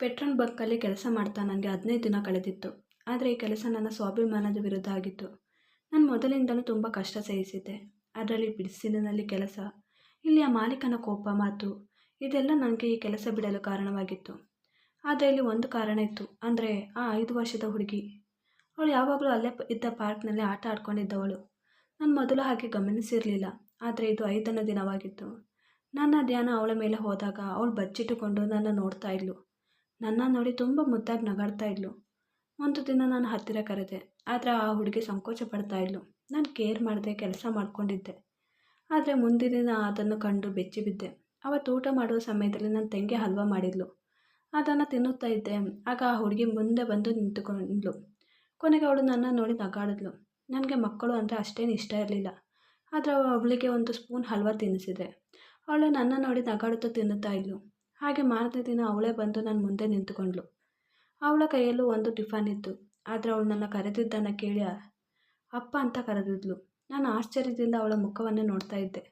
Petrol ಬಂಕಲ್ಲಿ ಕೆಲಸ ಮಾಡ್ತಾ ನನಗೆ ಹದಿನೈದು ದಿನ ಕಳೆದಿತ್ತು. ಆದರೆ ಈ ಕೆಲಸ ನನ್ನ ಸ್ವಾಭಿಮಾನದ ವಿರುದ್ಧ ಆಗಿತ್ತು. ನಾನು ಮೊದಲಿಂದಲೂ ತುಂಬ ಕಷ್ಟ ಸಹಿಸಿದ್ದೆ. ಅದರಲ್ಲಿ ಬಿಸಿಲಿನಲ್ಲಿ ಕೆಲಸ ಇಲ್ಲಿಯ ಮಾಲೀಕನ ಕೋಪ, ಮಾತು, ಇದೆಲ್ಲ ನನಗೆ ಈ ಕೆಲಸ ಬಿಡಲು ಕಾರಣವಾಗಿತ್ತು. ಆದರೆ ಇಲ್ಲಿ ಒಂದು ಕಾರಣ ಇತ್ತು. ಅಂದರೆ ಆ ಐದು ವರ್ಷದ ಹುಡುಗಿ. ಅವಳು ಯಾವಾಗಲೂ ಅಲ್ಲೇ ಇದ್ದ ಪಾರ್ಕ್ನಲ್ಲಿ ಆಟ ಆಡ್ಕೊಂಡಿದ್ದವಳು. ನಾನು ಮೊದಲು ಹಾಗೆ ಗಮನಿಸಿರಲಿಲ್ಲ. ಆದರೆ ಇದು ಐದನೇ ದಿನವಾಗಿತ್ತು. ನನ್ನ ಧ್ಯಾನ ಅವಳ ಮೇಲೆ ಹೋದಾಗ ಅವಳು ಬಚ್ಚಿಟ್ಟುಕೊಂಡು ನನ್ನ ನೋಡ್ತಾ ಇದ್ಲು. ನನ್ನ ನೋಡಿ ತುಂಬ ಮುದ್ದಾಗಿ ನಗಾಡ್ತಾ ಇದ್ಲು. ಒಂದು ದಿನ ನಾನು ಹತ್ತಿರ ಕರೆದೆ, ಆದರೆ ಆ ಹುಡುಗಿ ಸಂಕೋಚ ಪಡ್ತಾ ಇದ್ಲು. ನಾನು ಕೇರ್ ಮಾಡದೆ, ಕೆಲಸ ಮಾಡ್ಕೊಂಡಿದ್ದೆ. ಆದರೆ ಮುಂದಿನ ದಿನ ಅದನ್ನು ಕಂಡು ಬೆಚ್ಚಿ ಬಿದ್ದೆ. ಅವತ್ತು ಊಟ ಮಾಡುವ ಸಮಯದಲ್ಲಿ ನನ್ನ ತೆಂಗೆ ಹಲ್ವಾ ಮಾಡಿದ್ಲು. ಅದನ್ನು ತಿನ್ನುತ್ತಾ ಇದ್ದೆ. ಆಗ ಆ ಹುಡುಗಿ ಮುಂದೆ ಬಂದು ನಿಂತುಕೊಂಡ್ಲು. ಕೊನೆಗೆ ಅವಳು ನನ್ನ ನೋಡಿ ನಗಾಡಿದ್ಲು. ನನಗೆ ಮಕ್ಕಳು ಅಂದರೆ ಅಷ್ಟೇನು ಇಷ್ಟ ಇರಲಿಲ್ಲ. ಆದರೆ ಅವಳಿಗೆ ಒಂದು ಸ್ಪೂನ್ ಹಲ್ವಾ ತಿನ್ನಿಸಿದೆ. ಅವಳು ನನ್ನ ನೋಡಿ ನಗಾಡುತ್ತಾ ತಿನ್ನುತ್ತಾ ಇದ್ಲು. ಹಾಗೆ ಮಾರನೇ ದಿನ ಅವಳೇ ಬಂದು ನನ್ನ ಮುಂದೆ ನಿಂತುಕೊಂಡ್ಳು. ಅವಳ ಕೈಯಲ್ಲೂ ಒಂದು ಟಿಫನ್ ಇತ್ತು. ಆದರೆ ಅವಳು ನನ್ನ ಕರೆದಿದ್ದನ್ನು ಕೇಳಿ, ಅಪ್ಪ ಅಂತ ಕರೆದಿದ್ಲು. ನಾನು ಆಶ್ಚರ್ಯದಿಂದ ಅವಳ ಮುಖವನ್ನೇ ನೋಡ್ತಾ ಇದ್ದೆ.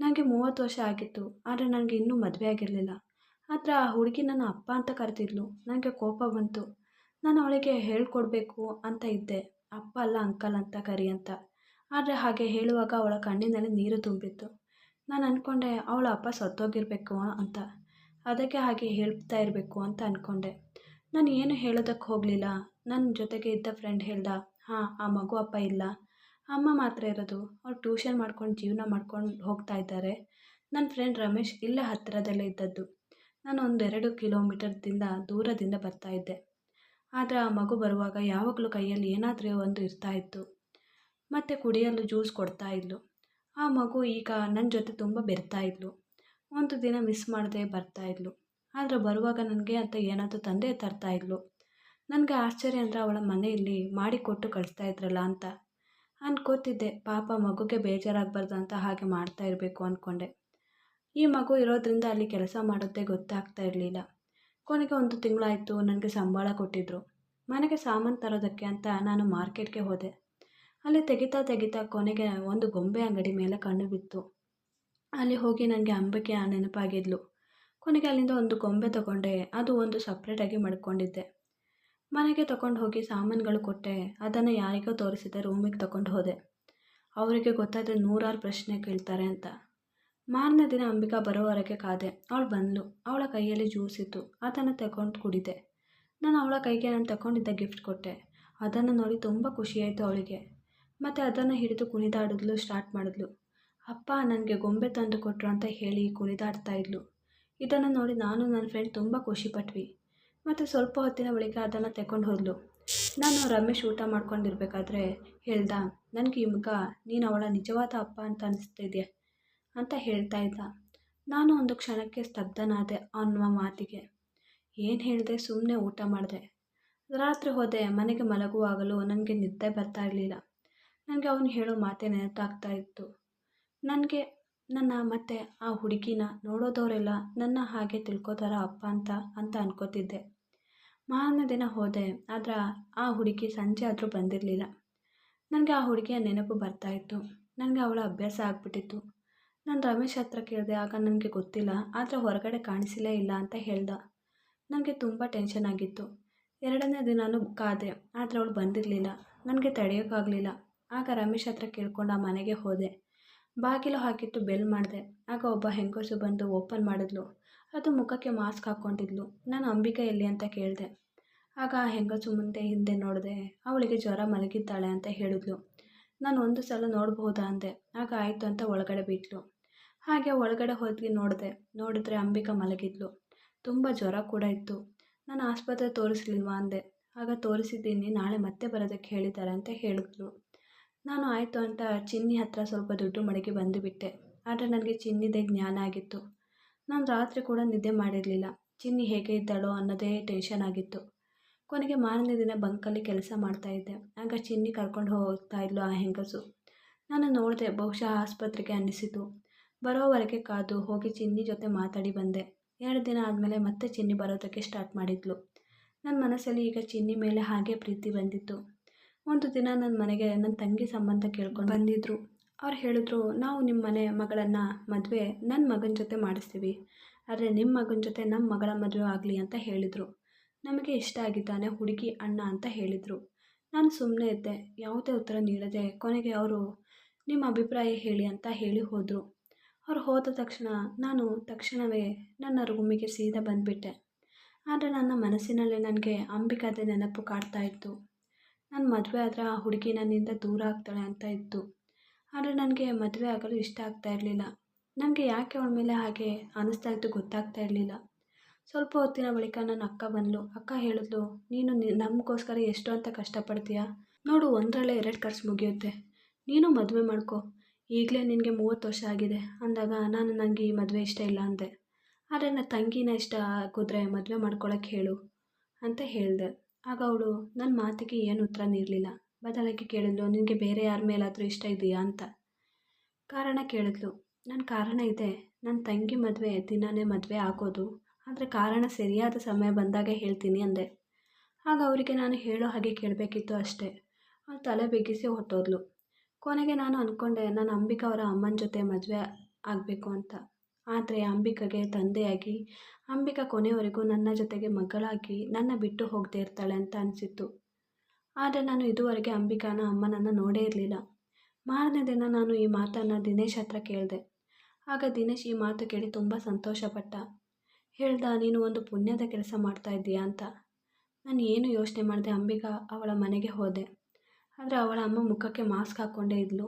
ನನಗೆ ಮೂವತ್ತು ವರ್ಷ ಆಗಿತ್ತು. ಆದರೆ ನನಗೆ ಇನ್ನೂ ಮದುವೆ ಆಗಿರಲಿಲ್ಲ. ಆದರೆ ಆ ಹುಡುಗಿ ನನ್ನ ಅಪ್ಪ ಅಂತ ಕರೆದಿದ್ಲು. ನನಗೆ ಕೋಪ ಬಂತು. ನಾನು ಅವಳಿಗೆ ಹೇಳ್ಕೊಡ್ಬೇಕು ಅಂತ ಇದ್ದೆ. ಅಪ್ಪ ಅಲ್ಲ ಅಂಕಲ್ ಅಂತ, ಕರಿ ಅಂತ. ಆದರೆ ಹಾಗೆ ಹೇಳುವಾಗ ಅವಳ ಕಣ್ಣಿನಲ್ಲಿ ನೀರು ತುಂಬಿತ್ತು. ನಾನು ಅಂದ್ಕೊಂಡೆ ಅವಳ ಅಪ್ಪ ಸತ್ತೋಗಿರ್ಬೇಕು ಅಂತ. ಅದಕ್ಕೆ ಹಾಗೆ ಹೇಳ್ತಾ ಇರಬೇಕು ಅಂತ ಅಂದ್ಕೊಂಡೆ ನಾನು ಏನು ಹೇಳೋದಕ್ಕೆ ಹೋಗಲಿಲ್ಲ. ನನ್ನ ಜೊತೆಗೆ ಇದ್ದ ಫ್ರೆಂಡ್ ಹೇಳ್ದ, ಹಾಂ, ಆ ಮಗು ಅಪ್ಪ ಇಲ್ಲ. ಅಮ್ಮ ಮಾತ್ರ ಇರೋದು. ಅವ್ರು ಟ್ಯೂಷನ್ ಮಾಡ್ಕೊಂಡು ಜೀವನ ಮಾಡ್ಕೊಂಡು ಹೋಗ್ತಾ ಇದ್ದಾರೆ. ನನ್ನ ಫ್ರೆಂಡ್ ರಮೇಶ್ ಇಲ್ಲೇ ಹತ್ತಿರದಲ್ಲೇ ಇದ್ದದ್ದು. ನಾನು ಒಂದೆರಡು ಕಿಲೋಮೀಟರ್ದಿಂದ ದೂರದಿಂದ ಬರ್ತಾ ಇದ್ದೆ. ಆದರೆ ಆ ಮಗು ಬರುವಾಗ ಯಾವಾಗಲೂ ಕೈಯಲ್ಲಿ ಏನಾದರೂ ಒಂದು ಇರ್ತಾ ಇತ್ತು. ಮತ್ತು ಕುಡಿಯಲು ಜ್ಯೂಸ್ ಕೊಡ್ತಾ ಇದ್ಲು. ಆ ಮಗು ಈಗ ನನ್ನ ಜೊತೆ ತುಂಬ ಬೆರ್ತಾ ಇದ್ಲು. ಒಂದು ದಿನ ಮಿಸ್ ಮಾಡದೆ ಬರ್ತಾ ಇದ್ಲು. ಆದರೆ ಬರುವಾಗ ನನಗೆ ಅಂತ ಏನಾದರೂ ತಂದೆ ತರ್ತಾ ಇದ್ಲು. ನನಗೆ ಆಶ್ಚರ್ಯ ಅಂದರೆ ಅವಳ ಮನೆಯಲ್ಲಿ ಮಾಡಿಕೊಟ್ಟು ಕಳಿಸ್ತಾ ಇದ್ರಲ್ಲ ಅಂತ. ಅನ್ಕೋತಿದ್ದೆ, ಪಾಪ ಮಗುಗೆ ಬೇಜಾರಾಗಬಾರ್ದು ಅಂತ ಹಾಗೆ ಮಾಡ್ತಾ ಇರಬೇಕು ಅಂದ್ಕೊಂಡೆ ಈ ಮಗು ಇರೋದ್ರಿಂದ ಅಲ್ಲಿ ಕೆಲಸ ಮಾಡೋದೇ ಗೊತ್ತಾಗ್ತಾ ಇರಲಿಲ್ಲ. ಕೊನೆಗೆ ಒಂದು ತಿಂಗಳಾಯಿತು, ನನಗೆ ಸಂಬಳ ಕೊಟ್ಟಿದ್ದರು ಮನೆಗೆ ಸಾಮಾನು ತರೋದಕ್ಕೆ ಅಂತ ನಾನು ಮಾರ್ಕೆಟ್ಗೆ ಹೋದೆ. ಅಲ್ಲಿ ತೆಗಿತಾ ತೆಗಿತಾ ಕೊನೆಗೆ ಒಂದು ಗೊಂಬೆ ಅಂಗಡಿ ಮೇಲೆ ಕಣ್ಣು ಬಿತ್ತು. ಅಲ್ಲಿ ಹೋಗಿ ನನಗೆ ಅಂಬಿಕೆ ಆ ನೆನಪಾಗಿದ್ಲು. ಕೊನೆಗೆ ಅಲ್ಲಿಂದ ಒಂದು ಗೊಂಬೆ ತಗೊಂಡೆ. ಅದು ಒಂದು ಸಪ್ರೇಟಾಗಿ ಮಡ್ಕೊಂಡಿದ್ದೆ. ಮನೆಗೆ ತಗೊಂಡು ಹೋಗಿ ಸಾಮಾನುಗಳು ಕೊಟ್ಟೆ. ಅದನ್ನು ಯಾರಿಗೋ ತೋರಿಸಿದೆ ರೂಮಿಗೆ ತಗೊಂಡು ಹೋದೆ. ಅವರಿಗೆ ಗೊತ್ತಾದರೆ ನೂರಾರು ಪ್ರಶ್ನೆ ಕೇಳ್ತಾರೆ ಅಂತ. ಮಾರನೇ ದಿನ ಅಂಬಿಕಾ ಬರೋವರೆಗೆ ಕಾದೆ. ಅವಳು ಬಂದಳು ಅವಳ ಕೈಯಲ್ಲಿ ಜ್ಯೂಸ್ ಇತ್ತು. ಅದನ್ನು ತಗೊಂಡು ಕುಡಿದೆ. ನಾನು ಅವಳ ಕೈಗೆ ನಾನು ತಗೊಂಡಿದ್ದ ಗಿಫ್ಟ್ ಕೊಟ್ಟೆ. ಅದನ್ನು ನೋಡಿ ತುಂಬ ಖುಷಿಯಾಯಿತು ಅವಳಿಗೆ. ಮತ್ತು ಅದನ್ನು ಹಿಡಿದು ಕುಣಿದಾಡಿದ್ಲು ಸ್ಟಾರ್ಟ್ ಮಾಡಿದ್ಲು. ಅಪ್ಪ ನನಗೆ ಗೊಂಬೆ ತಂದು ಕೊಟ್ಟರು ಅಂತ ಹೇಳಿ ಕುಣಿದಾಡ್ತಾ ಇದ್ಲು. ಇದನ್ನು ನೋಡಿ ನಾನು ನನ್ನ ಫ್ರೆಂಡ್ ತುಂಬ ಖುಷಿಪಟ್ವಿ ಮತ್ತು ಸ್ವಲ್ಪ ಹೊತ್ತಿನ ಬಳಿಕ ಅದನ್ನು ತಗೊಂಡು ಹೋದ್ಲು. ನಾನು ರಮೇಶ್ ಊಟ ಮಾಡ್ಕೊಂಡಿರ್ಬೇಕಾದ್ರೆ ಹೇಳ್ದ, ನನಗೆ ಈ ಮಗ ನೀನು ಅವಳ ನಿಜವಾದ ಅಪ್ಪ ಅಂತ ಅನಿಸ್ತಿದ್ಯಾ ಅಂತ ಹೇಳ್ತಾ ಇದ್ದ. ನಾನು ಒಂದು ಕ್ಷಣಕ್ಕೆ ಸ್ತಬ್ಧನಾದೆ ಅನ್ನುವ ಮಾತಿಗೆ. ಏನು ಹೇಳಿದೆ ಸುಮ್ಮನೆ ಊಟ ಮಾಡಿದೆ. ರಾತ್ರಿ ಹೋದೆ, ಮನೆಗೆ ಮಲಗುವಾಗಲೂ ನನಗೆ ನಿದ್ದೆ ಬರ್ತಾ ಇರಲಿಲ್ಲ. ನನಗೆ ಅವನು ಹೇಳೋ ಮಾತೇ ನೆನಪಾಗ್ತಾ ಇತ್ತು. ನನಗೆ ನನ್ನ ಮತ್ತು ಆ ಹುಡುಗಿನ ನೋಡೋದವರೆಲ್ಲ ನನ್ನ ಹಾಗೆ ತಿಳ್ಕೊತಾರ ಅಪ್ಪ ಅಂತ ಅಂತ ಅನ್ಕೋತಿದ್ದೆ. ಮಾರನೇ ದಿನ ಹೋದೆ, ಆದರೆ ಆ ಹುಡುಗಿ ಸಂಜೆ ಆದರೂ ಬಂದಿರಲಿಲ್ಲ. ನನಗೆ ಆ ಹುಡುಗಿಯ ನೆನಪು ಬರ್ತಾಯಿತ್ತು ನನಗೆ ಅವಳ ಅಭ್ಯಾಸ ಆಗಿಬಿಟ್ಟಿತ್ತು. ನಾನು ರಮೇಶ್ ಹತ್ರ ಕೇಳಿದೆ, ಆಗ ನನಗೆ ಗೊತ್ತಿಲ್ಲ, ಆದರೆ ಹೊರಗಡೆ ಕಾಣಿಸಲೇ ಇಲ್ಲ ಅಂತ ಹೇಳ್ದ. ನನಗೆ ತುಂಬ ಟೆನ್ಷನ್ ಆಗಿತ್ತು. ಎರಡನೇ ದಿನಾನೂ ಕಾದೆ, ಆದರೆ ಅವಳು ಬಂದಿರಲಿಲ್ಲ. ನನಗೆ ತಡೆಯೋಕ್ಕಾಗಲಿಲ್ಲ ಆಗ ರಮೇಶ್ ಹತ್ರ ಕೇಳ್ಕೊಂಡು ಆ ಮನೆಗೆ ಹೋದೆ. ಬಾಗಿಲು ಹಾಕಿಟ್ಟು ಬೆಲ್ ಮಾಡಿದೆ. ಆಗ ಒಬ್ಬ ಹೆಂಗಸು ಬಂದು ಓಪನ್ ಮಾಡಿದ್ಲು. ಅದು ಮುಖಕ್ಕೆ ಮಾಸ್ಕ್ ಹಾಕ್ಕೊಂಡಿದ್ಲು. ನಾನು ಅಂಬಿಕಾ ಎಲ್ಲಿ ಅಂತ ಕೇಳಿದೆ. ಆಗ ಆ ಹೆಂಗಸು ಮುಂದೆ ಹಿಂದೆ ನೋಡಿದೆ. ಅವಳಿಗೆ ಜ್ವರ ಮಲಗಿದ್ದಾಳೆ ಅಂತ ಹೇಳಿದ್ಲು. ನಾನು ಒಂದು ಸಲ ನೋಡಬಹುದಾ ಅಂದೆ. ಆಗ ಆಯಿತು ಅಂತ ಒಳಗಡೆ ಬಿಟ್ಲು. ಹಾಗೆ ಒಳಗಡೆ ಹೋಗಿ ನೋಡಿದೆ. ನೋಡಿದ್ರೆ ಅಂಬಿಕಾ ಮಲಗಿದ್ಲು. ತುಂಬ ಜ್ವರ ಕೂಡ ಇತ್ತು. ನಾನು ಆಸ್ಪತ್ರೆ ತೋರಿಸ್ಲಿಲ್ವಾ ಅಂದೆ. ಆಗ ತೋರಿಸಿದ್ದೀನಿ, ನಾಳೆ ಮತ್ತೆ ಬರೋದಕ್ಕೆ ಹೇಳಿದ್ದಾರೆ ಅಂತ ಹೇಳಿದ್ರು ನಾನು ಆಯಿತು ಅಂತ ಚಿನ್ನಿ ಹತ್ರ ಸ್ವಲ್ಪ ದುಡ್ಡು ಮಡಗಿ ಬಂದುಬಿಟ್ಟೆ ಆದರೆ ನನಗೆ ಚಿನ್ನಿದೆ ಜ್ಞಾನ ಆಗಿತ್ತು. ನಾನು ರಾತ್ರಿ ಕೂಡ ನಿದ್ದೆ ಮಾಡಿರಲಿಲ್ಲ. ಚಿನ್ನಿ ಹೇಗೆ ಇದ್ದಾಳೋ ಅನ್ನೋದೇ ಟೆನ್ಷನ್ ಆಗಿತ್ತು. ಕೊನೆಗೆ ಮಾರನೇ ದಿನ ಬಂಕಲ್ಲಿ ಕೆಲಸ ಮಾಡ್ತಾಯಿದ್ದೆ ಆಗ ಚಿನ್ನಿ ಕರ್ಕೊಂಡು ಹೋಗ್ತಾ ಇದ್ಲು ಆ ಹೆಂಗಸು. ನಾನು ನೋಡಿದೆ, ಬಹುಶಃ ಆಸ್ಪತ್ರೆಗೆ ಅನ್ನಿಸಿತು. ಬರೋವರೆಗೆ ಕಾದು ಹೋಗಿ ಚಿನ್ನಿ ಜೊತೆ ಮಾತಾಡಿ ಬಂದೆ. ಎರಡು ದಿನ ಆದಮೇಲೆ ಮತ್ತೆ ಚಿನ್ನಿ ಬರೋದಕ್ಕೆ ಸ್ಟಾರ್ಟ್ ಮಾಡಿದ್ಲು. ನನ್ನ ಮನಸ್ಸಲ್ಲಿ ಈಗ ಚಿನ್ನಿ ಮೇಲೆ ಹಾಗೆ ಪ್ರೀತಿ ಬಂದಿತ್ತು. ಒಂದು ದಿನ ನನ್ನ ಮನೆಗೆ ನನ್ನ ತಂಗಿ ಸಂಬಂಧ ಕೇಳ್ಕೊಂಡು ಬಂದಿದ್ದರು ಅವ್ರು ಹೇಳಿದ್ರು, ನಾವು ನಿಮ್ಮ ಮನೆ ಮಗಳನ್ನು ಮದುವೆ ನನ್ನ ಮಗನ ಜೊತೆ ಮಾಡಿಸ್ತೀವಿ. ಆದರೆ ನಿಮ್ಮ ಮಗನ ಜೊತೆ ನಮ್ಮ ಮಗಳ ಮದುವೆ ಆಗಲಿ ಅಂತ ಹೇಳಿದರು. ನಮಗೆ ಇಷ್ಟ ಆಗಿದ್ದಾನೆ ಹುಡುಗಿ ಅಣ್ಣ ಅಂತ ಹೇಳಿದರು. ನಾನು ಸುಮ್ಮನೆ ಇದ್ದೆ. ಯಾವುದೇ ಉತ್ತರ ನೀಡದೆ ಕೊನೆಗೆ ಅವರು ನಿಮ್ಮ ಅಭಿಪ್ರಾಯ ಹೇಳಿ ಅಂತ ಹೇಳಿ ಹೋದರು. ಅವ್ರು ಹೋದ ತಕ್ಷಣ ನಾನು ತಕ್ಷಣವೇ ನನ್ನ ರೂಮಿಗೆ ಸೀದಾ ಬಂದುಬಿಟ್ಟೆ. ಆದರೆ ನನ್ನ ಮನಸ್ಸಿನಲ್ಲಿ ನನಗೆ ಅಂಬಿಕಾದ ನೆನಪು ಕಾಡ್ತಾ ಇತ್ತು. ನಾನು ಮದುವೆ ಆದರೆ ಆ ಹುಡುಗಿ ನನ್ನಿಂದ ದೂರ ಆಗ್ತಾಳೆ ಅಂತ ಇತ್ತು. ಆದರೆ ನನಗೆ ಮದುವೆ ಆಗಲು ಇಷ್ಟ ಆಗ್ತಾ ಇರಲಿಲ್ಲ. ನನಗೆ ಯಾಕೆ ಅವಳ ಮೇಲೆ ಹಾಗೆ ಅನ್ನಿಸ್ತಾ ಇತ್ತು ಗೊತ್ತಾಗ್ತಾ ಇರಲಿಲ್ಲ. ಸ್ವಲ್ಪ ಹೊತ್ತಿನ ಬಳಿಕ ನನ್ನ ಅಕ್ಕ ಬಂದಳು ಅಕ್ಕ ಹೇಳಿದ್ಲು, ನೀನು ನಮಗೋಸ್ಕರ ಎಷ್ಟು ಅಂತ ಕಷ್ಟಪಡ್ತೀಯಾ? ನೋಡು, ಒಂದರಲ್ಲೇ ಎರಡು ಖರ್ಚು ಮುಗಿಯುತ್ತೆ. ನೀನು ಮದುವೆ ಮಾಡ್ಕೊ. ಈಗಲೇ ನಿನಗೆ ಮೂವತ್ತು ವರ್ಷ ಆಗಿದೆ. ಅಂದಾಗ ನಾನು ನನಗೆ ಈ ಮದುವೆ ಇಷ್ಟ ಇಲ್ಲ ಅಂದೆ. ಆದರೆ ನನ್ನ ತಂಗಿನ ಇಷ್ಟ ಆಗಿದ್ರೆ ಮದುವೆ ಮಾಡ್ಕೊಳಕ್ಕೆ ಹೇಳು ಅಂತ ಹೇಳಿದೆ. ಆಗ ಅವಳು ನನ್ನ ಮಾತಿಗೆ ಏನು ಉತ್ತರ ನೀಡಲಿಲ್ಲ? ಬದಲಾಗಿ ಕೇಳಿದ್ಲು, ನಿನಗೆ ಬೇರೆ ಯಾರ ಮೇಲಾದರೂ ಇಷ್ಟ ಇದೆಯಾ ಅಂತ. ಕಾರಣ ಕೇಳಿದ್ಲು ನನ್ನ ಕಾರಣ ಇದೆ. ನನ್ನ ತಂಗಿ ಮದುವೆ, ದಿನಾನೇ ಮದುವೆ ಆಗೋದು. ಆದರೆ ಕಾರಣ ಸರಿಯಾದ ಸಮಯ ಬಂದಾಗ ಹೇಳ್ತೀನಿ ಅಂದೆ. ಆಗ ಅವರಿಗೆ ನಾನು ಹೇಳೋ ಹಾಗೆ ಕೇಳಬೇಕಿತ್ತು ಅಷ್ಟೇ. ಅವಳು ತಲೆ ಬಿಗಿಸಿ ಹೊಟ್ಟೋದ್ಲು. ಕೊನೆಗೆ ನಾನು ಅಂದ್ಕೊಂಡೆ ನಾನು ಅಂಬಿಕಾ ಅವರ ಅಮ್ಮನ ಜೊತೆ ಮದುವೆ ಆಗಬೇಕು ಅಂತ. ಆದರೆ ಅಂಬಿಕಾಗೆ ತಂದೆಯಾಗಿ, ಅಂಬಿಕಾ ಕೊನೆಯವರೆಗೂ ನನ್ನ ಜೊತೆಗೆ ಮಗಳಾಗಿ ನನ್ನ ಬಿಟ್ಟು ಹೋಗದೇ ಇರ್ತಾಳೆ ಅಂತ ಅನಿಸಿತ್ತು. ಆದರೆ ನಾನು ಇದುವರೆಗೆ ಅಂಬಿಕಾನ, ಅಮ್ಮನನ್ನು ನೋಡೇ ಇರಲಿಲ್ಲ. ಮಾರನೇ ದಿನ ನಾನು ಈ ಮಾತನ್ನು ದಿನೇಶ್ ಹತ್ರ ಕೇಳಿದೆ. ಆಗ ದಿನೇಶ್ ಈ ಮಾತು ಕೇಳಿ ತುಂಬ ಸಂತೋಷಪಟ್ಟ. ಹೇಳ್ದ, ನೀನು ಒಂದು ಪುಣ್ಯದ ಕೆಲಸ ಮಾಡ್ತಾ ಇದ್ದೀಯಾ? ಅಂತ. ನಾನು ಏನು ಯೋಚನೆ ಮಾಡಿದೆ, ಅಂಬಿಕಾ ಅವಳ ಮನೆಗೆ ಹೋದೆ. ಆದರೆ ಅವಳ ಅಮ್ಮ ಮುಖಕ್ಕೆ ಮಾಸ್ಕ್ ಹಾಕ್ಕೊಂಡೇ ಇದ್ಲು.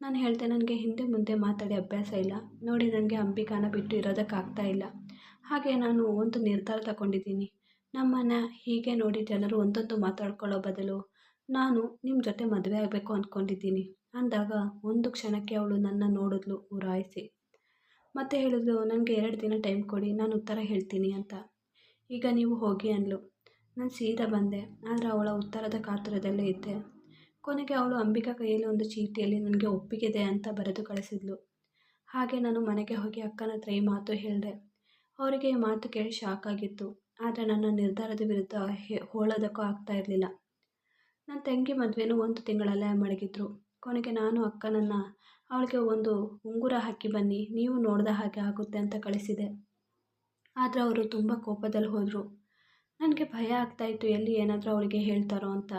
ನಾನು ಹೇಳಿದೆ ನನಗೆ ಹಿಂದೆ ಮುಂದೆ ಮಾತಾಡಿ ಅಭ್ಯಾಸ ಇಲ್ಲ. ನೋಡಿ ನನಗೆ ಅಂಬಿಕಾನ ಬಿಟ್ಟು ಇರೋದಕ್ಕಾಗ್ತಾ ಇಲ್ಲ. ಹಾಗೆ ನಾನು ಒಂದು ನಿರ್ಧಾರ ತಗೊಂಡಿದ್ದೀನಿ. ನಮ್ಮನ್ನು ಹೀಗೆ ನೋಡಿ ಜನರು ಒಂದೊಂದು ಮಾತಾಡ್ಕೊಳ್ಳೋ ಬದಲು ನಾನು ನಿಮ್ಮ ಜೊತೆ ಮದುವೆ ಆಗಬೇಕು ಅಂದ್ಕೊಂಡಿದ್ದೀನಿ ಅಂದಾಗ ಒಂದು ಕ್ಷಣಕ್ಕೆ ಅವಳು ನನ್ನ ನೋಡಿದ್ಲು ಉರಾಯಿಸಿ ಮತ್ತೆ ಹೇಳಿದ್ಲು, ನನಗೆ ಎರಡು ದಿನ ಟೈಮ್ ಕೊಡಿ, ನಾನು ಉತ್ತರ ಹೇಳ್ತೀನಿ ಅಂತ. ಈಗ ನೀವು ಹೋಗಿ ಅಂದ್ಲು. ನಾನು ಸೀದಾ ಬಂದೆ, ಆದರೆ ಅವಳ ಉತ್ತರದ ಕಾತುರದಲ್ಲೇ ಇದ್ದೆ. ಕೊನೆಗೆ ಅವಳು ಅಂಬಿಕಾ ಕೈಯಲ್ಲಿ ಒಂದು ಚೀಟಿಯಲ್ಲಿ ನನಗೆ ಒಪ್ಪಿಗೆದೆ ಅಂತ ಬರೆದು ಕಳಿಸಿದ್ಲು. ಹಾಗೆ ನಾನು ಮನೆಗೆ ಹೋಗಿ ಅಕ್ಕನ ಹತ್ರ ಈ ಮಾತು ಹೇಳಿದೆ. ಅವರಿಗೆ ಈ ಮಾತು ಕೇಳಿ ಶಾಕ್ ಆಗಿತ್ತು ಆದರೆ ನನ್ನ ನಿರ್ಧಾರದ ವಿರುದ್ಧ ಹೋಳೋದಕ್ಕೂ ಆಗ್ತಾ ಇರಲಿಲ್ಲ. ನನ್ನ ತಂಗಿ ಮದುವೆನೂ ಒಂದು ತಿಂಗಳಲ್ಲೇ ಮಡಗಿದ್ರು. ಕೊನೆಗೆ ನಾನು ಅಕ್ಕನನ್ನು ಅವಳಿಗೆ ಒಂದು ಉಂಗುರ ಹಾಕಿ ಬನ್ನಿ, ನೀವು ನೋಡಿದ ಹಾಗೆ ಆಗುತ್ತೆ ಅಂತ ಕಳಿಸಿದೆ. ಆದರೆ ಅವರು ತುಂಬ ಕೋಪದಲ್ಲಿ ಹೋದರು. ನನಗೆ ಭಯ ಆಗ್ತಾಯಿತ್ತು ಎಲ್ಲಿ ಏನಾದರೂ ಅವಳಿಗೆ ಹೇಳ್ತಾರೋ ಅಂತ.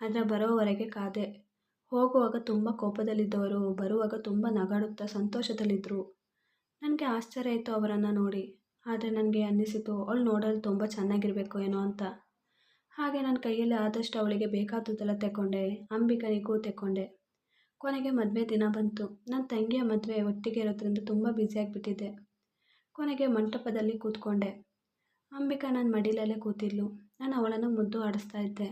ಆದರೆ ಬರೋವರೆಗೆ ಕಾದೆ. ಹೋಗುವಾಗ ತುಂಬ ಕೋಪದಲ್ಲಿದ್ದವರು, ಬರುವಾಗ ತುಂಬ ನಗಾಡುತ್ತಾ ಸಂತೋಷದಲ್ಲಿದ್ದರು ನನಗೆ ಆಶ್ಚರ್ಯ ಆಯಿತು ಅವರನ್ನು ನೋಡಿ. ಆದರೆ ನನಗೆ ಅನ್ನಿಸಿತು, ಅವಳು ನೋಡಲು ತುಂಬ ಚೆನ್ನಾಗಿರಬೇಕು ಏನೋ ಅಂತ. ಹಾಗೆ ನನ್ನ ಕೈಯಲ್ಲಿ ಆದಷ್ಟು ಅವಳಿಗೆ ಬೇಕಾದದ್ದೆಲ್ಲ ತೆಕ್ಕೊಂಡೆ, ಅಂಬಿಕನಿಗೂ ತೆಕ್ಕೊಂಡೆ. ಕೊನೆಗೆ ಮದುವೆ ದಿನ ಬಂತು. ನನ್ನ ತಂಗಿಯ ಮದುವೆ ಒಟ್ಟಿಗೆ ಇರೋದ್ರಿಂದ ತುಂಬ ಬ್ಯುಸಿಯಾಗಿಬಿಟ್ಟಿದ್ದೆ ಕೊನೆಗೆ ಮಂಟಪದಲ್ಲಿ ಕೂತ್ಕೊಂಡೆ. ಅಂಬಿಕಾ ನನ್ನ ಮಡಿಲಲ್ಲೇ ಕೂತಿದ್ಲು. ನಾನು ಅವಳನ್ನು ಮುದ್ದು ಆಡಿಸ್ತಾ ಇದ್ದೆ.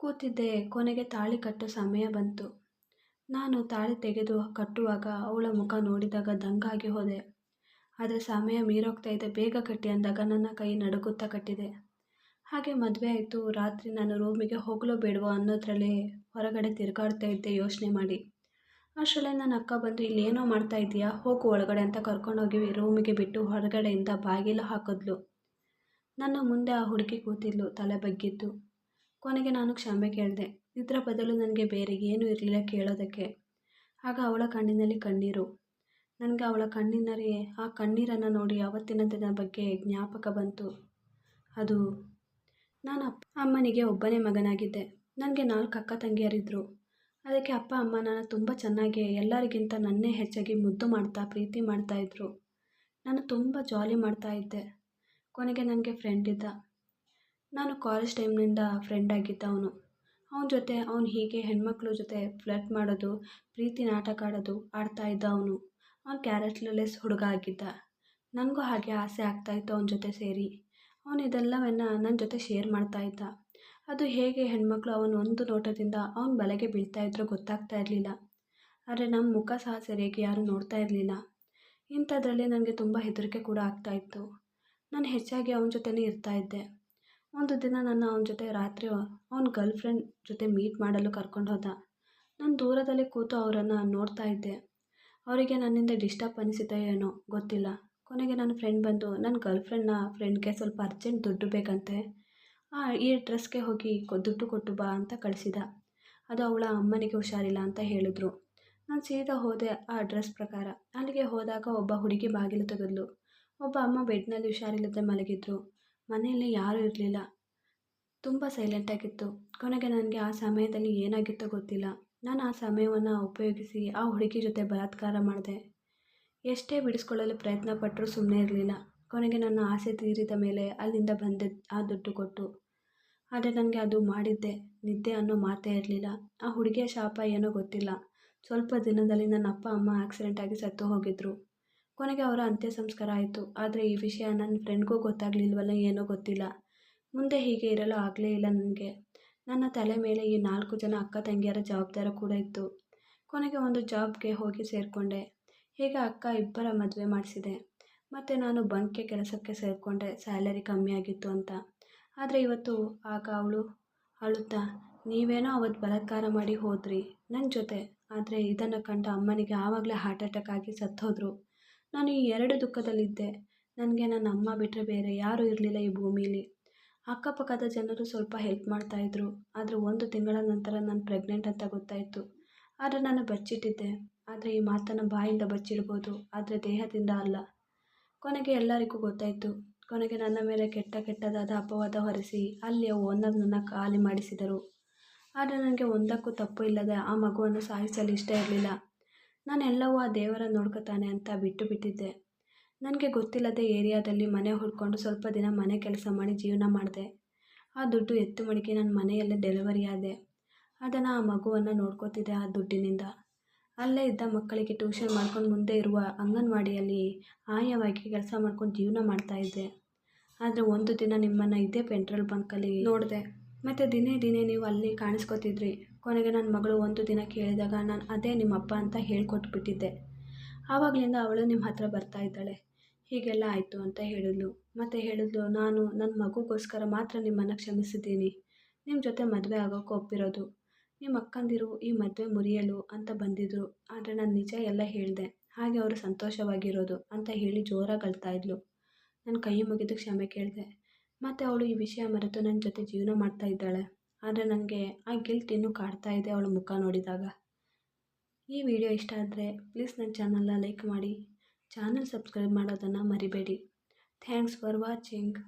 ಕೂತಿದ್ದೆ, ಕೊನೆಗೆ ತಾಳಿ ಕಟ್ಟೋ ಸಮಯ ಬಂತು. ನಾನು ತಾಳಿ ತೆಗೆದು ಕಟ್ಟುವಾಗ ಅವಳ ಮುಖ ನೋಡಿದಾಗ ದಂಗಾಗಿ ಹೋದೆ. ಆದರೆ ಸಮಯ ಮೀರೋಗ್ತಾ ಇದೆ, ಬೇಗ ಕಟ್ಟಿ ಅಂದಾಗ ನನ್ನ ಕೈ ನಡುಗುತ್ತಾ ಕಟ್ಟಿದೆ. ಹಾಗೆ ಮದುವೆ ಆಯಿತು, ರಾತ್ರಿ ನಾನು ರೂಮಿಗೆ ಹೋಗಲೋ ಬೇಡವೋ ಅನ್ನೋದ್ರಲ್ಲಿ ಹೊರಗಡೆ ತಿರುಗಾಡ್ತಾ ಇದ್ದೆ ಯೋಚನೆ ಮಾಡಿ. ಅಷ್ಟರಲ್ಲೇ ನನ್ನ ಅಕ್ಕ ಬಂದು, ಇಲ್ಲೇನೋ ಮಾಡ್ತಾ ಇದೆಯಾ ಹೋಗು ಒಳಗಡೆ ಅಂತ ಕರ್ಕೊಂಡೋಗಿ ರೂಮಿಗೆ ಬಿಟ್ಟು ಹೊರಗಡೆಯಿಂದ ಬಾಗಿಲು ಹಾಕಿದ್ಲು. ನನ್ನ ಮುಂದೆ ಆ ಹುಡುಗಿ ಕೂತಿದ್ಲು, ತಲೆ ಬಗ್ಗಿದ್ದು. ಕೊನೆಗೆ ನಾನು ಕ್ಷಮೆ ಕೇಳಿದೆ. ಇದರ ಬದಲು ನನಗೆ ಬೇರೆ ಏನು ಇರಲಿಲ್ಲ ಕೇಳೋದಕ್ಕೆ. ಆಗ ಅವಳ ಕಣ್ಣಿನಲ್ಲಿ ಕಣ್ಣೀರು. ನನಗೆ ಅವಳ ಕಣ್ಣಿನಲ್ಲಿ ಆ ಕಣ್ಣೀರನ್ನು ನೋಡಿ ಅವತ್ತಿನ ದಿನ ಬಗ್ಗೆ ಜ್ಞಾಪಕ ಬಂತು. ಅದು ನಾನು ಅಪ್ಪ ಅಮ್ಮನಿಗೆ ಒಬ್ಬನೇ ಮಗನಾಗಿದ್ದೆ. ನನಗೆ ನಾಲ್ಕು ಅಕ್ಕ ತಂಗಿಯರಿದ್ದರು ಅದಕ್ಕೆ ಅಪ್ಪ, ಅಮ್ಮ ನಾನು ತುಂಬ ಚೆನ್ನಾಗಿ, ಎಲ್ಲರಿಗಿಂತ ನನ್ನೇ ಹೆಚ್ಚಾಗಿ ಮುದ್ದು ಮಾಡ್ತಾ, ಪ್ರೀತಿ ಮಾಡ್ತಾಯಿದ್ರು ನಾನು ತುಂಬ ಜಾಲಿ ಮಾಡ್ತಾಯಿದ್ದೆ ಕೊನೆಗೆ ನನಗೆ ಫ್ರೆಂಡ್ ಇದ್ದ. ನಾನು ಕಾಲೇಜ್ ಟೈಮ್ನಿಂದ ಫ್ರೆಂಡ್ ಆಗಿದ್ದ ಅವನು. ಅವನ ಜೊತೆ, ಅವನು ಹೀಗೆ ಹೆಣ್ಮಕ್ಳ ಜೊತೆ ಫ್ಲರ್ಟ್ ಮಾಡೋದು, ಪ್ರೀತಿ ನಾಟಕ ಆಡೋದು ಆಡ್ತಾ ಇದ್ದ ಅವನು. ಅವ್ನು ಕ್ಯಾರೆಕ್ಟರ್ಲೆಸ್ ಹುಡುಗ ಆಗಿದ್ದ. ನನಗೂ ಹಾಗೆ ಆಸೆ ಆಗ್ತಾಯಿತ್ತು ಅವನ ಜೊತೆ ಸೇರಿ. ಅವನು ಇದೆಲ್ಲವನ್ನು ನನ್ನ ಜೊತೆ ಶೇರ್ ಮಾಡ್ತಾ ಇದ್ದ. ಅದು ಹೇಗೆ ಹೆಣ್ಮಕ್ಳು ಅವನ ಒಂದು ನೋಟದಿಂದ ಅವನ ಬಲೆಗೆ ಬೀಳ್ತಾ ಇದ್ರೂ ಗೊತ್ತಾಗ್ತಾ ಇರಲಿಲ್ಲ. ಆದರೆ ನಮ್ಮ ಮುಖ ಸಹ ಸರಿಯಾಗಿ ಯಾರೂ ನೋಡ್ತಾ ಇರಲಿಲ್ಲ. ಇಂಥದ್ರಲ್ಲಿ ನನಗೆ ತುಂಬ ಹೆದರಿಕೆ ಕೂಡ ಆಗ್ತಾಯಿತ್ತು ನಾನು ಹೆಚ್ಚಾಗಿ ಅವನ ಜೊತೆನೇ ಇರ್ತಾಯಿದ್ದೆ ಒಂದು ದಿನ ನನ್ನ ಅವನ ಜೊತೆ ರಾತ್ರಿ ಅವನ ಗರ್ಲ್ ಫ್ರೆಂಡ್ ಜೊತೆ ಮೀಟ್ ಮಾಡಲು ಕರ್ಕೊಂಡು ಹೋದ. ನಾನು ದೂರದಲ್ಲಿ ಕೂತು ಅವರನ್ನು ನೋಡ್ತಾ ಇದ್ದೆ. ಅವರಿಗೆ ನನ್ನಿಂದ ಡಿಸ್ಟರ್ಬ್ ಅನಿಸುತ್ತೆ ಏನೋ ಗೊತ್ತಿಲ್ಲ. ಕೊನೆಗೆ ನನ್ನ ಫ್ರೆಂಡ್ ಬಂದು ನನ್ನ ಗರ್ಲ್ ಫ್ರೆಂಡ್ನ ಫ್ರೆಂಡ್ಗೆ ಸ್ವಲ್ಪ ಅರ್ಜೆಂಟ್ ದುಡ್ಡು ಬೇಕಂತೆ. ಈ ಡ್ರೆಸ್ಗೆ ಹೋಗಿ ದುಡ್ಡು ಕೊಟ್ಟು ಬಾ ಅಂತ ಕಳಿಸಿದ. ಅದು ಅವಳ ಅಮ್ಮನಿಗೆ ಹುಷಾರಿಲ್ಲ ಅಂತ ಹೇಳಿದ್ರು. ನಾನು ಸೀದಾ ಹೋದೆ ಆ ಡ್ರೆಸ್ ಪ್ರಕಾರ. ಅಲ್ಲಿಗೆ ಹೋದಾಗ ಒಬ್ಬ ಹುಡುಗಿ ಬಾಗಿಲು ತೆಗೆದ್ಲು. ಒಬ್ಬ ಅಮ್ಮ ಬೆಡ್ನಲ್ಲಿ ಹುಷಾರಿಲ್ಲದೆ ಮಲಗಿದ್ರು. ಮನೆಯಲ್ಲಿ ಯಾರೂ ಇರಲಿಲ್ಲ. ತುಂಬ ಸೈಲೆಂಟಾಗಿತ್ತು ಕೊನೆಗೆ ನನಗೆ ಆ ಸಮಯದಲ್ಲಿ ಏನಾಗಿತ್ತೋ ಗೊತ್ತಿಲ್ಲ. ನಾನು ಆ ಸಮಯವನ್ನು ಉಪಯೋಗಿಸಿ ಆ ಹುಡುಗಿ ಜೊತೆ ಬಲಾತ್ಕಾರ ಮಾಡಿದೆ. ಎಷ್ಟೇ ಬಿಡಿಸ್ಕೊಳ್ಳಲು ಪ್ರಯತ್ನ ಪಟ್ಟರೂ ಸುಮ್ಮನೆ ಇರಲಿಲ್ಲ. ಕೊನೆಗೆ ನನ್ನ ಆಸೆ ತೀರಿದ ಮೇಲೆ ಅಲ್ಲಿಂದ ಬಂದೆ, ಆ ದುಡ್ಡು ಕೊಟ್ಟು. ಆದರೆ ನನಗೆ ಅದು ಮಾಡಿದ್ದೆ, ನಿದ್ದೆ ಅನ್ನೋ ಮಾತೇ ಇರಲಿಲ್ಲ. ಆ ಹುಡುಗಿಯ ಶಾಪ ಏನೋ ಗೊತ್ತಿಲ್ಲ. ಸ್ವಲ್ಪ ದಿನದಲ್ಲಿ ನನ್ನ ಅಪ್ಪ, ಅಮ್ಮ ಆಕ್ಸಿಡೆಂಟಾಗಿ ಸತ್ತು ಹೋಗಿದ್ದರು ಕೊನೆಗೆ ಅವರ ಅಂತ್ಯ ಸಂಸ್ಕಾರ ಆಯಿತು. ಆದರೆ ಈ ವಿಷಯ ನನ್ನ ಫ್ರೆಂಡ್ಗೂ ಗೊತ್ತಾಗಲಿಲ್ವಲ್ಲ ಏನೋ ಗೊತ್ತಿಲ್ಲ. ಮುಂದೆ ಹೀಗೆ ಇರಲು ಆಗಲೇ ಇಲ್ಲ ನನಗೆ. ನನ್ನ ತಲೆ ಮೇಲೆ ಈ ನಾಲ್ಕು ಜನ ಅಕ್ಕ ತಂಗಿಯರ ಜವಾಬ್ದಾರಿ ಕೂಡ ಇತ್ತು. ಕೊನೆಗೆ ಒಂದು ಜಾಬ್ಗೆ ಹೋಗಿ ಸೇರಿಕೊಂಡೆ. ಹೀಗೆ ಅಕ್ಕ ಇಬ್ಬರ ಮದುವೆ ಮಾಡಿಸಿದೆ. ಮತ್ತು ನಾನು ಬಂಕ್ಗೆ ಕೆಲಸಕ್ಕೆ ಸೇರಿಕೊಂಡೆ. ಸ್ಯಾಲರಿ ಕಮ್ಮಿ ಆಗಿತ್ತು ಅಂತ. ಆದರೆ ಇವತ್ತು ಆಗ ಅವಳು ಅಳುತ್ತಾ, ನೀವೇನೋ ಅವತ್ತು ಬಲತ್ಕಾರ ಮಾಡಿ ಹೋದ್ರಿ. ನನ್ನ ಜೊತೆ. ಆದರೆ ಇದನ್ನು ಕಂಡ ಅಮ್ಮನಿಗೆ ಆವಾಗಲೇ ಹಾರ್ಟ್ ಅಟ್ಯಾಕ್ ಆಗಿ ಸತ್ತೋದ್ರು. ನಾನು ಈ ಎರಡು ದುಃಖದಲ್ಲಿದ್ದೆ. ನನಗೆ ನನ್ನ ಅಮ್ಮ ಬಿಟ್ಟರೆ ಬೇರೆ ಯಾರೂ ಇರಲಿಲ್ಲ ಈ ಭೂಮಿಲಿ. ಅಕ್ಕಪಕ್ಕದ ಜನರು ಸ್ವಲ್ಪ ಹೆಲ್ಪ್ ಮಾಡ್ತಾಯಿದ್ರು ಆದರೆ ಒಂದು ತಿಂಗಳ ನಂತರ ನಾನು ಪ್ರೆಗ್ನೆಂಟ್ ಅಂತ ಗೊತ್ತಾಯಿತು. ಆದರೆ ನಾನು ಬಚ್ಚಿಟ್ಟಿದ್ದೆ. ಆದರೆ ಈ ಮಾತನ್ನು ಬಾಯಿಂದ ಬಚ್ಚಿಡ್ಬೋದು. ಆದರೆ ದೇಹದಿಂದ ಅಲ್ಲ. ಕೊನೆಗೆ ಎಲ್ಲರಿಗೂ ಗೊತ್ತಾಯಿತು. ಕೊನೆಗೆ ನನ್ನ ಮೇಲೆ ಕೆಟ್ಟ ಕೆಟ್ಟದಾದ ಅಪವಾದ ಹೊರಿಸಿ ಅಲ್ಲಿಯ ಓನರ್ ನನ್ನ ಖಾಲಿ ಮಾಡಿಸಿದರು. ಆದರೆ ನನಗೆ ಒಂದಕ್ಕೂ ತಪ್ಪು ಇಲ್ಲದೆ ಆ ಮಗುವನ್ನು ಸಾಯಿಸಲು ಇಷ್ಟ ಇರಲಿಲ್ಲ. ನಾನೆಲ್ಲವೂ ಆ ದೇವರ ನೋಡ್ಕೊತಾನೆ ಅಂತ ಬಿಟ್ಟು ಬಿಟ್ಟಿದ್ದೆ. ನನಗೆ ಗೊತ್ತಿಲ್ಲದೆ ಏರಿಯಾದಲ್ಲಿ ಮನೆ ಹುಡ್ಕೊಂಡು ಸ್ವಲ್ಪ ದಿನ ಮನೆ ಕೆಲಸ ಮಾಡಿ ಜೀವನ ಮಾಡಿದೆ. ಆ ದುಡ್ಡು ಎತ್ತು ಮಡಿಕೆ ನನ್ನ ಮನೆಯಲ್ಲೇ ಡೆಲಿವರಿ ಆದೆ. ಅದನ್ನು ಆ ಮಗುವನ್ನು ನೋಡ್ಕೋತಿದ್ದೆ ಆ ದುಡ್ಡಿನಿಂದ. ಅಲ್ಲೇ ಇದ್ದ ಮಕ್ಕಳಿಗೆ ಟ್ಯೂಷನ್ ಮಾಡ್ಕೊಂಡು ಮುಂದೆ ಇರುವ ಅಂಗನವಾಡಿಯಲ್ಲಿ ಆಯವಾಗಿ ಕೆಲಸ ಮಾಡ್ಕೊಂಡು ಜೀವನ ಮಾಡ್ತಾಯಿದ್ದೆ ಆದರೆ ಒಂದು ದಿನ ನಿಮ್ಮನ್ನು ಇದೇ ಪೆಟ್ರೋಲ್ ಬಂಕಲ್ಲಿ ನೋಡಿದೆ. ಮತ್ತು ದಿನೇ ದಿನೇ ನೀವು ಅಲ್ಲಿ ಕಾಣಿಸ್ಕೊತಿದ್ರಿ. ಕೊನೆಗೆ ನನ್ನ ಮಗಳು ಒಂದು ದಿನ ಕೇಳಿದಾಗ ನಾನು ಅದೇ ನಿಮ್ಮಪ್ಪ ಅಂತ ಹೇಳ್ಕೊಟ್ಬಿಟ್ಟಿದ್ದೆ. ಆವಾಗಲಿಂದ ಅವಳು ನಿಮ್ಮ ಹತ್ರ ಬರ್ತಾ ಇದ್ದಾಳೆ. ಹೀಗೆಲ್ಲ ಆಯಿತು ಅಂತ ಹೇಳಿದ್ಲು. ಮತ್ತು ಹೇಳಿದ್ಲು, ನಾನು ನನ್ನ ಮಗುಗೋಸ್ಕರ ಮಾತ್ರ ನಿಮ್ಮನ್ನು ಕ್ಷಮಿಸಿದ್ದೀನಿ. ನಿಮ್ಮ ಜೊತೆ ಮದುವೆ ಆಗೋಕ್ಕೆ ಒಪ್ಪಿರೋದು. ನಿಮ್ಮ ಅಕ್ಕಂದಿರು ಈ ಮದುವೆ ಮುರಿಯಲು ಅಂತ ಬಂದಿದ್ದರು ಆದರೆ ನಾನು ನಿಜ ಎಲ್ಲ ಹೇಳಿದೆ. ಹಾಗೆ ಅವರು ಸಂತೋಷವಾಗಿರೋದು ಅಂತ ಹೇಳಿ ಜೋರಾಗಿ ಅಳ್ತಾ ಇದ್ಲು. ನನ್ನ ಕೈ ಮುಗಿದು ಕ್ಷಮೆ ಕೇಳಿದೆ. ಮತ್ತು ಅವಳು ಈ ವಿಷಯ ಮರೆತು ನನ್ನ ಜೊತೆ ಜೀವನ ಮಾಡ್ತಾ ಇದ್ದಾಳೆ. ಆದರೆ ನನಗೆ ಆ ಗಿಲ್ಟ್ ಇನ್ನೂ ಕಾಡ್ತಾ ಇದೆ ಅವಳ ಮುಖ ನೋಡಿದಾಗ. ಈ ವಿಡಿಯೋ ಇಷ್ಟ ಆದರೆ ಪ್ಲೀಸ್ ನನ್ನ ಚಾನಲ್ನ ಲೈಕ್ ಮಾಡಿ. ಚಾನಲ್ ಸಬ್ಸ್ಕ್ರೈಬ್ ಮಾಡೋದನ್ನು ಮರಿಬೇಡಿ. Thanks for watching